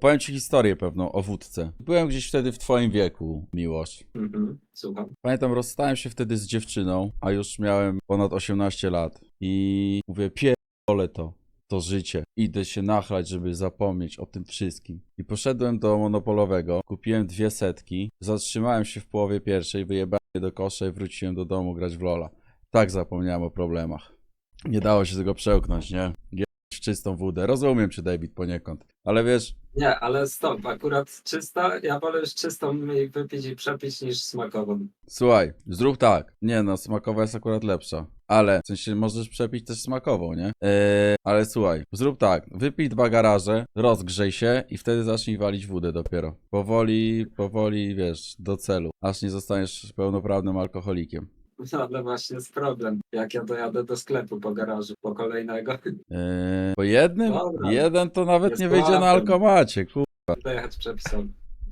Opowiem ci historię pewną o wódce. Byłem gdzieś wtedy w twoim wieku, miłość. Mhm, słucham. Pamiętam, rozstałem się wtedy z dziewczyną, a już miałem ponad 18 lat. I mówię, pierdolę to, to życie. Idę się nachlać, żeby zapomnieć o tym wszystkim. I poszedłem do monopolowego, kupiłem dwie setki, zatrzymałem się w połowie pierwszej, wyjebałem je do kosza i wróciłem do domu grać w Lola. Tak zapomniałem o problemach. Nie dało się tego przełknąć, nie? Czystą wódę. Rozumiem cię, David, poniekąd. Ale wiesz, Nie, ale stop, akurat czysta, ja wolę już czystą i wypić i przepić niż smakową. Słuchaj, zrób tak. Nie no, smakowa jest akurat lepsza. Ale, w sensie możesz przepić też smakową, nie? Eee, ale słuchaj, zrób tak. Wypij dwa garaże, rozgrzej się i wtedy zacznij walić wódę dopiero. Powoli, powoli, wiesz, do celu. Aż nie zostaniesz pełnoprawnym alkoholikiem. No ale właśnie jest problem. Jak ja dojadę do sklepu po garażu, po kolejnego, Eee, po jednym? Dobra. Jeden to nawet Jest nie wyjdzie na łapem. alkomacie, kur... dojechać przepisem.